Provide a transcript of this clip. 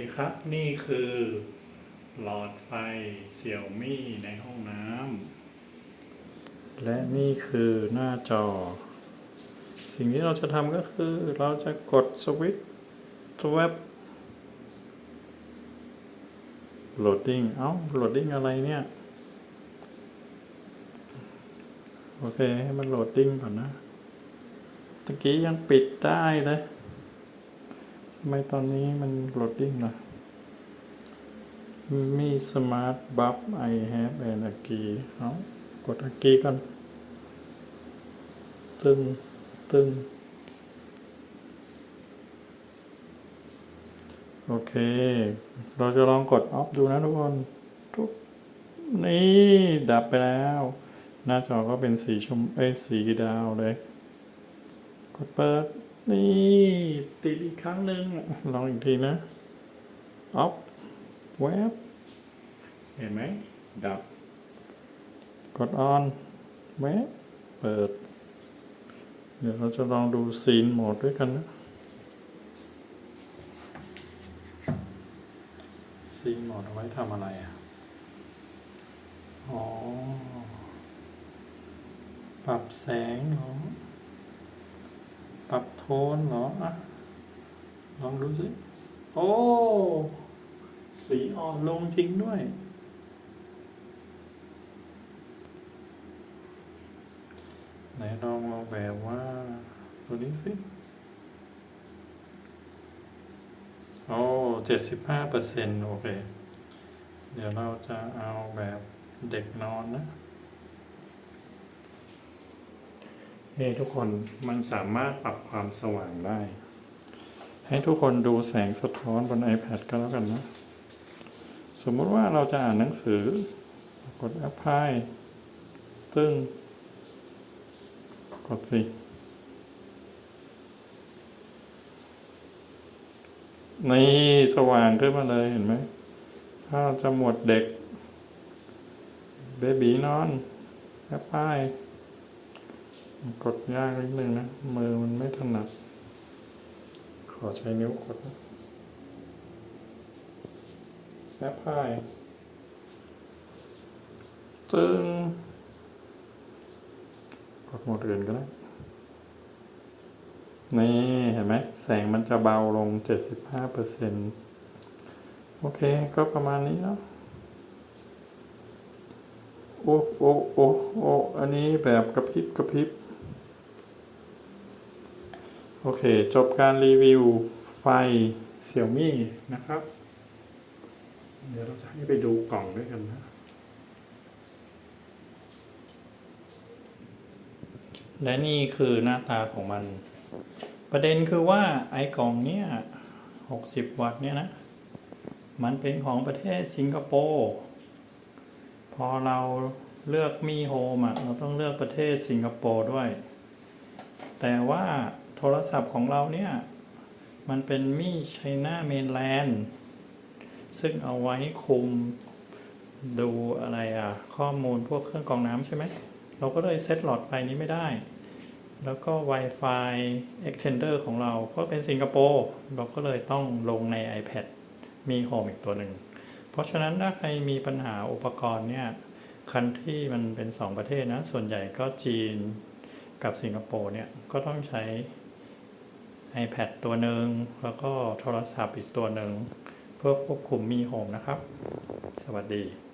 ดีครับ นี่คือหลอดไฟเสี่ยวมี่ในห้องน้ำและนี่คือหน้าจอ สิ่งที่เราจะทำก็คือเราจะกดสวิตช์ตัวเว็บโหลดดิ้งเอ้าโหลดดิ้งอะไรเนี่ย โอเค ให้มันโหลดดิ้งก่อนนะตะกี้ยังปิดได้เลย ไม่ตอนนี้มันโหลดดิ้งล่ะมีสมาร์ทบัฟไอแฮปแอนอากีเอากดอากีกัน ตึง ตึง โอเค เราจะลองกดออฟดูนะทุกคนทุกนี่ ดับไปแล้ว หน้าจอก็เป็นสีชมเอ้สีดาวเลย กดเปิด นี่ติดอีกครั้งหนึ่งลองอีกทีนะออฟแวบเห็นไหมดับ กดออนแวบเปิด เดี๋ยวเราจะลองดูซีนโหมดด้วยกันนะซีนโหมดเอาไว้ทำอะไรอะ อ๋อ ปรับแสงเหรอ ปรับโทนเหรออะลองดูสิโอ้ สีอ่อนลงจริงด้วย ไหนลองลองแบบว่าตัวนี้สิ โอ้เจ็ดสิบห้าเปอร์เซ็นต์โอเค เดี๋ยวเราจะเอาแบบเด็กนอนนะ นี่ทุกคนมันสามารถปรับความสว่างได้ ให้ทุกคนดูแสงสะท้อนบน iPad ก็แล้วกันนะ สมมติว่าเราจะอ่านหนังสือกด Apply ซึ่งกดสิ นี่สว่างขึ้นมาเลยเห็นไหม ถ้าเราจะหมวดเด็ก เบบีนอน Apply กดยากนิดนึงนะ มือมันไม่ถนัด ขอใช้นิ้วกดนะแอปพายตึงกดโหมดอื่นก็ได้ นี่ เห็นไหม แสงมันจะเบาลง 75%โอเค ก็ประมาณนี้แล้วโอ้โอ้โอ้โอ้อันนี้แบบกระพริบกระพริบ โอเค จบการรีวิวไฟเสี่ยวมี่นะครับ เดี๋ยวเราจะให้ไปดูกล่องด้วยกันนะ และนี่คือหน้าตาของมัน ประเด็นคือว่าไอ้กล่องเนี้ย60 วัตต์เนี่ยนะ มันเป็นของประเทศสิงคโปร์ พอเราเลือกมีโฮมอะ เราต้องเลือกประเทศสิงคโปร์ด้วย แต่ว่า โทรศัพท์ของเราเนี่ย มันเป็นมี่ไชน่าเมนแลนด์ซึ่งเอาไว้คุมดูอะไรอะข้อมูลพวกเครื่องกรองน้ำใช่ไหม เราก็เลยเซตหลอดไฟนี้ไม่ได้ แล้วก็ Wi-Fi extender ของเราก็เป็นสิงคโปร์เราก็เลยต้องลงใน iPad มีโฮมอีกตัวหนึ่ง เพราะฉะนั้นถ้าใครมีปัญหาอุปกรณ์เนี่ยคันที่มันเป็น 2 ประเทศนะ ส่วนใหญ่ก็จีนกับสิงคโปร์เนี่ย ก็ต้องใช้ iPad ตัวหนึ่งแล้วก็โทรศัพท์อีกตัวหนึ่ง เพื่อควบคุมมีโฮมนะครับ สวัสดี